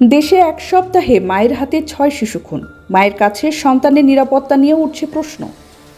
দেশে এক সপ্তাহে মায়ের হাতে ছয় শিশু খুন মায়ের কাছে সন্তানের নিরাপত্তা নিয়ে উঠছে প্রশ্ন।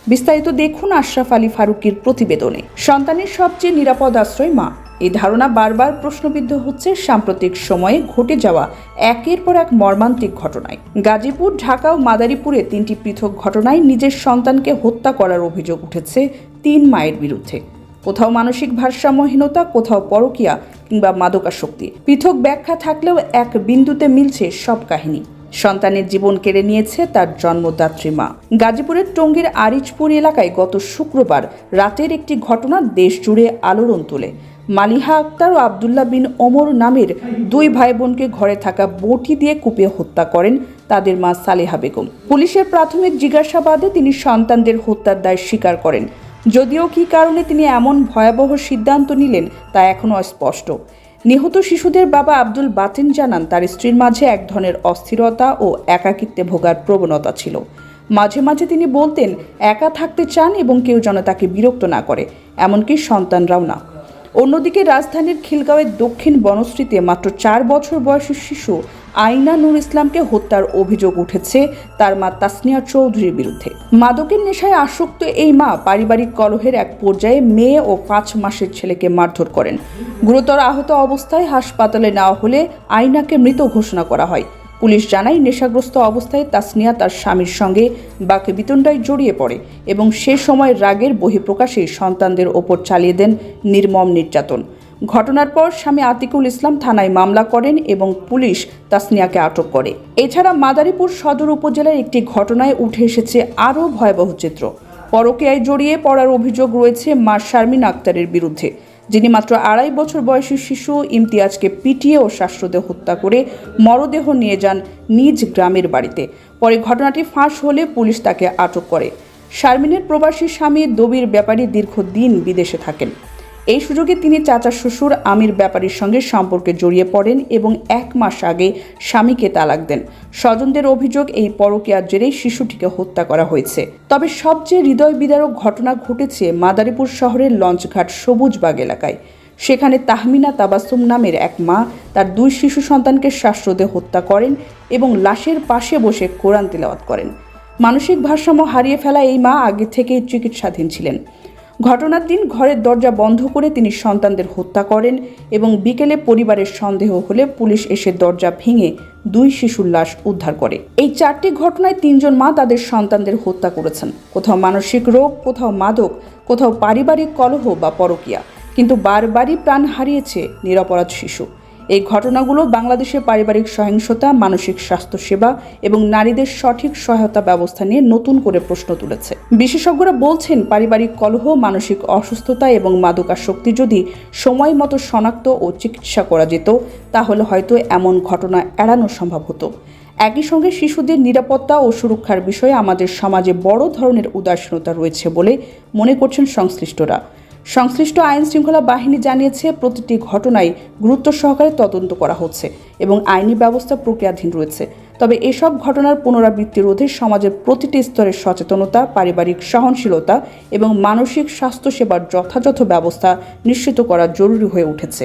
বিস্তারিত দেখুন আশরাফ আলী ফারুকির প্রতিবেদনে। সন্তানের সবচেয়ে নিরাপদ আশ্রয় মা। এই ধারণা বারবার প্রশ্নবিদ্ধ হচ্ছে সাম্প্রতিক সময়ে ঘটে যাওয়া একের পর এক মর্মান্তিক ঘটনায়। গাজীপুর, ঢাকা ও মাদারীপুরে তিনটি পৃথক ঘটনায় নিজের সন্তানকে হত্যা করার অভিযোগ উঠেছে তিন মায়ের বিরুদ্ধে। কোথাও মানসিক ভারসাম্যহীনতা, কোথাও পরকীয়া কিংবা মাদকাসক্তি। পৃথক ব্যাখ্যা থাকলেও এক বিন্দুতে মিলছে সব কাহিনী। সন্তানের জীবন কেড়ে নিয়েছে তার জন্মদাত্রী মা। গাজীপুরের টঙ্গীর আরিচপুর এলাকায় গত শুক্রবার রাতের একটি ঘটনা দেশ জুড়ে আলোড়ন তোলে। মালিহা আক্তার ও আবদুল্লাহ বিন ওমর নামের দুই ভাই বোনকে ঘরে থাকা বটি দিয়ে কুপিয়ে হত্যা করেন তাদের মা সালেহা বেগম। পুলিশের প্রাথমিক জিজ্ঞাসাবাদে তিনি সন্তানদের হত্যার দায় স্বীকার করেন। যদিও কী কারণে তিনি এমন ভয়াবহ সিদ্ধান্ত নিলেন তা এখনও অস্পষ্ট। নিহত শিশুদের বাবা আব্দুল বাতিন জানান, তার স্ত্রীর মাঝে এক ধরনের অস্থিরতা ও একাকিত্বে ভোগার প্রবণতা ছিল। মাঝে মাঝে তিনি বলতেন, একা থাকতে চান এবং কেউ যেন তাকে বিরক্ত না করে, এমনকি সন্তানরাও না। অন্যদিকে রাজধানীর খিলগাঁওয়ের দক্ষিণ বনশ্রীতে মাত্র চার বছর বয়সী শিশু আইনা নূর ইসলামকে হত্যার অভিযোগ উঠেছে, তার মা তাসনিয়া চৌধুরীর বিরুদ্ধে। মাদকের নেশায় আসক্ত এই মা পারিবারিক কলহের এক পর্যায়ে মেয়ে ও পাঁচ মাসের ছেলেকে মারধর করেন। গুরুতর আহত অবস্থায় হাসপাতালে নেওয়া হলে আইনাকে মৃত ঘোষণা করা হয়। পুলিশ জানায়, নেশাগ্রস্ত অবস্থায় তাসনিয়া তার স্বামীর সঙ্গে বাকে বিতণ্ডায় জড়িয়ে পড়ে এবং সে সময় রাগের বহিঃপ্রকাশে সন্তানদের ওপর চালিয়ে দেন নির্মম নির্যাতন। ঘটনার পর স্বামী আতিকুল ইসলাম থানায় মামলা করেন এবং পুলিশ তাসনিয়াকে আটক করে। এছাড়া মাদারীপুর সদর উপজেলার একটি ঘটনায় উঠে এসেছে আরও ভয়াবহ চিত্র। পরকীয়ায় জড়িয়ে পড়ার অভিযোগ রয়েছে মা শারমিন আক্তারের বিরুদ্ধে, যিনি মাত্র আড়াই বছর বয়সী শিশু ইমতিয়াজকে পিটিয়ে ও শ্বাসরোধে হত্যা করে মরদেহ নিয়ে যান নিজ গ্রামের বাড়িতে। পরে ঘটনাটি ফাঁস হলে পুলিশ তাকে আটক করে। শারমিনের প্রবাসী স্বামী দবির ব্যাপারী দীর্ঘদিন বিদেশে থাকেন। এই সুযোগে তিনি চাচা শ্বশুর আমির ব্যাপারীর সঙ্গে সম্পর্কে জড়িয়ে পড়েন এবং এক মাস আগে স্বামীকে তালাক দেন। স্বজনদের অভিযোগ, এই পরকীয়ার জেরেই শিশুটিকে হত্যা করা হয়েছে। তবে সবচেয়ে হৃদয় বিদারক ঘটনা ঘটেছে মাদারীপুর শহরের লঞ্চঘাট সবুজবাগ এলাকায়। সেখানে তাহমিনা তাবাসুম নামের এক মা তার দুই শিশু সন্তানকে শ্বাসরোধে হত্যা করেন এবং লাশের পাশে বসে কোরআন তিলাওয়াত করেন। মানসিক ভারসাম্য হারিয়ে ফেলা এই মা আগে থেকেই চিকিৎসাধীন ছিলেন। ঘটনার দিন ঘরের দরজা বন্ধ করে তিনি সন্তানদের হত্যা করেন এবং বিকেলে পরিবারের সন্দেহ হলে পুলিশ এসে দরজা ভেঙে দুই শিশুর লাশ উদ্ধার করে। এই চারটি ঘটনায় তিনজন মা তাদের সন্তানদের হত্যা করেছেন। কোথাও মানসিক রোগ, কোথাও মাদক, কোথাও পারিবারিক কলহ বা পরকিয়া। কিন্তু বারবারই প্রাণ হারিয়েছে নিরপরাধ শিশু। এই ঘটনাগুলো বাংলাদেশের পারিবারিক সহিংসতা, মানসিক স্বাস্থ্য সেবা এবং নারীদের সঠিক সহায়তা ব্যবস্থা নিয়ে নতুন করে প্রশ্ন তুলেছে। বিশেষজ্ঞরা বলছেন, পারিবারিক কলহ, মানসিক অসুস্থতা এবং মাদকাসক্তি যদি সময় মতো শনাক্ত ও চিকিৎসা করা যেত, তাহলে হয়তো এমন ঘটনা এড়ানো সম্ভব হতো। একই সঙ্গে শিশুদের নিরাপত্তা ও সুরক্ষার বিষয়ে আমাদের সমাজে বড় ধরনের উদাসীনতা রয়েছে বলে মনে করছেন সংশ্লিষ্টরা। সংশ্লিষ্ট আইন শৃঙ্খলা বাহিনী জানিয়েছে, প্রতিটি ঘটনায় গুরুত্ব সহকারে তদন্ত করা হচ্ছে এবং আইনি ব্যবস্থা প্রক্রিয়াধীন রয়েছে। তবে এসব ঘটনার পুনরাবৃত্তি রোধে সমাজের প্রতিটি স্তরের সচেতনতা, পারিবারিক সহনশীলতা এবং মানসিক স্বাস্থ্যসেবার যথাযথ ব্যবস্থা নিশ্চিত করা জরুরি হয়ে উঠেছে।